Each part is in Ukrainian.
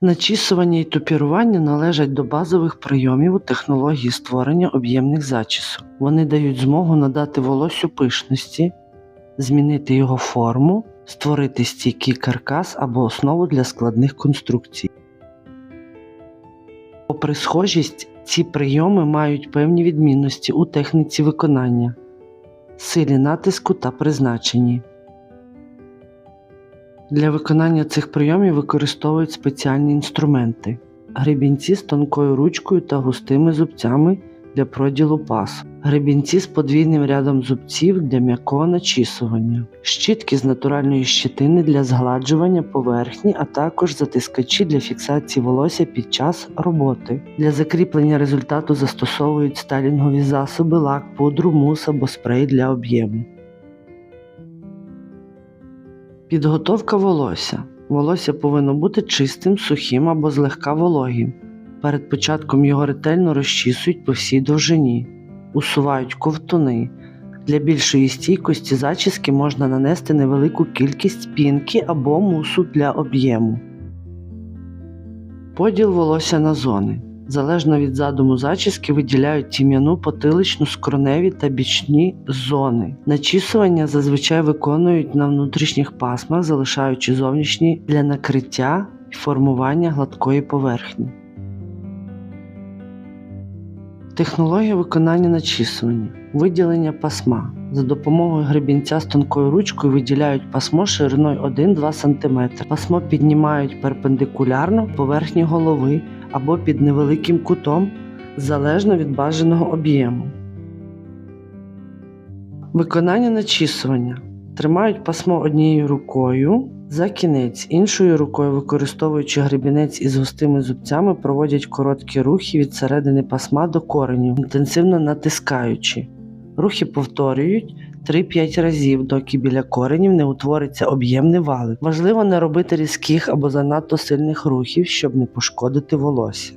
Начісування і тупірування належать до базових прийомів у технології створення об'ємних зачісок. Вони дають змогу надати волосю пишності, змінити його форму, створити стійкий каркас або основу для складних конструкцій. Попри схожість, ці прийоми мають певні відмінності у техніці виконання, силі натиску та призначенні. Для виконання цих прийомів використовують спеціальні інструменти гребінці з тонкою ручкою та густими зубцями для проділу пасу, гребінці з подвійним рядом зубців для м'якого начісування, щітки з натуральної щетини для згладжування поверхні, а також затискачі для фіксації волосся під час роботи. Для закріплення результату застосовують стайлінгові засоби, лак, пудру, мус або спрей для об'єму. Підготовка волосся. Волосся повинно бути чистим, сухим або злегка вологим. Перед початком його ретельно розчісують по всій довжині, усувають ковтуни. Для більшої стійкості зачіски можна нанести невелику кількість пінки або мусу для об'єму. Поділ волосся на зони. Залежно від задуму зачіски виділяють тім'яну, потиличну, скроневі та бічні зони. Начісування зазвичай виконують на внутрішніх пасмах, залишаючи зовнішні для накриття і формування гладкої поверхні. Технологія виконання начісування. Виділення пасма. За допомогою гребінця з тонкою ручкою виділяють пасмо шириною 1-2 см. Пасмо піднімають перпендикулярно поверхні голови або під невеликим кутом, залежно від бажаного об'єму. Виконання начісування. Тримають пасмо однією рукою за кінець, іншою рукою, використовуючи гребінець із густими зубцями, проводять короткі рухи від середини пасма до кореню, інтенсивно натискаючи. Рухи повторюють 3-5 разів, доки біля коренів не утвориться об'ємний валик. Важливо не робити різких або занадто сильних рухів, щоб не пошкодити волосся.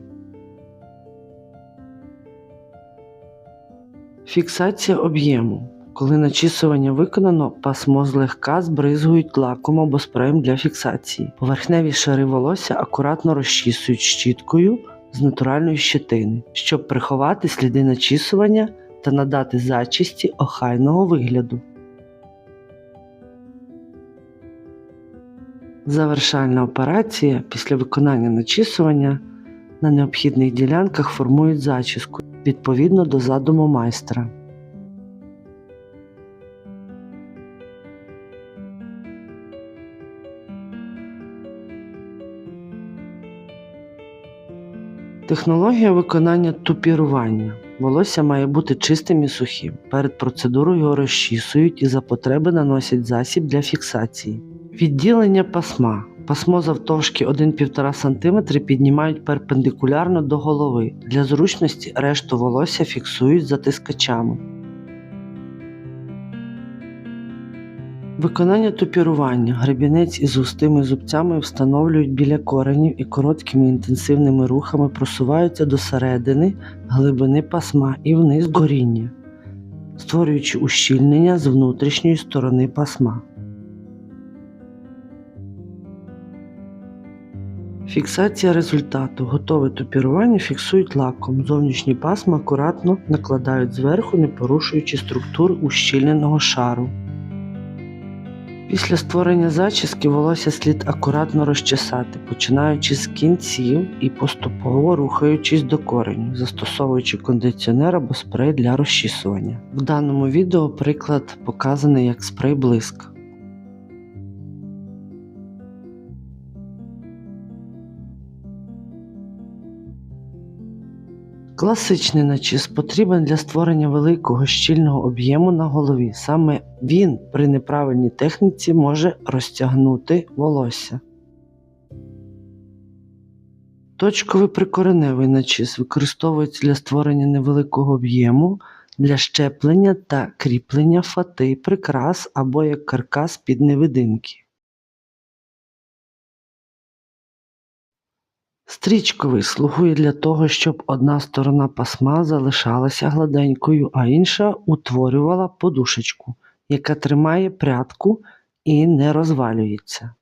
Фіксація об'єму. Коли начісування виконано, пасмо злегка збризгують лаком або спреєм для фіксації. Поверхневі шари волосся акуратно розчісують щіткою з натуральної щетини, щоб приховати сліди начісування та надати зачісті охайного вигляду. Завершальна операція після виконання начісування на необхідних ділянках формують зачіску відповідно до задуму майстра. Технологія виконання тупірування. Волосся має бути чистим і сухим. Перед процедурою його розчісують і за потреби наносять засіб для фіксації. Відділення пасма. Пасмо завтовшки 1-1,5 см піднімають перпендикулярно до голови. Для зручності решту волосся фіксують затискачами. Виконання тупірування. Гребінець із густими зубцями встановлюють біля коренів і короткими інтенсивними рухами просуваються до середини глибини пасма і вниз коріння, створюючи ущільнення з внутрішньої сторони пасма. Фіксація результату. Готове тупірування фіксують лаком. Зовнішні пасма акуратно накладають зверху, не порушуючи структур ущільненого шару. Після створення зачіски волосся слід акуратно розчесати, починаючи з кінців і поступово рухаючись до кореню, застосовуючи кондиціонер або спрей для розчісування. В даному відео приклад показаний як спрей блиск. Класичний начіс потрібен для створення великого щільного об'єму на голові. Саме він при неправильній техніці може розтягнути волосся. Точковий прикореневий начіс використовується для створення невеликого об'єму, для щеплення та кріплення фати, прикрас або як каркас під невидимки. Стрічковий слугує для того, щоб одна сторона пасма залишалася гладенькою, а інша утворювала подушечку, яка тримає прядку і не розвалюється.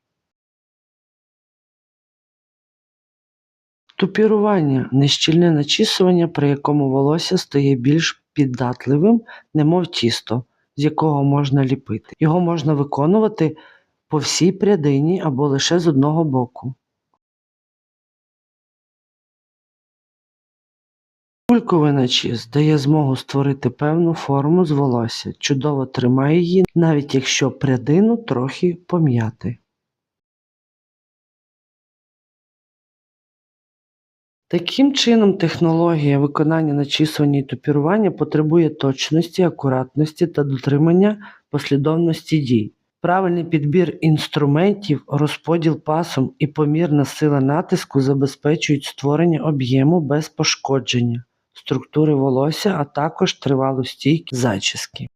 Тупірування нещільне начісування, при якому волосся стає більш піддатливим, немов тісто, з якого можна ліпити. Його можна виконувати по всій прядині або лише з одного боку. Кульковий дає змогу створити певну форму з волосся, чудово тримає її, навіть якщо прядину трохи пом'яти. Таким чином, технологія виконання начісування і тупірування потребує точності, акуратності та дотримання послідовності дій. Правильний підбір інструментів, розподіл пасом і помірна сила натиску забезпечують створення об'єму без пошкодження структури волосся, а також тривалу стійкість зачіски.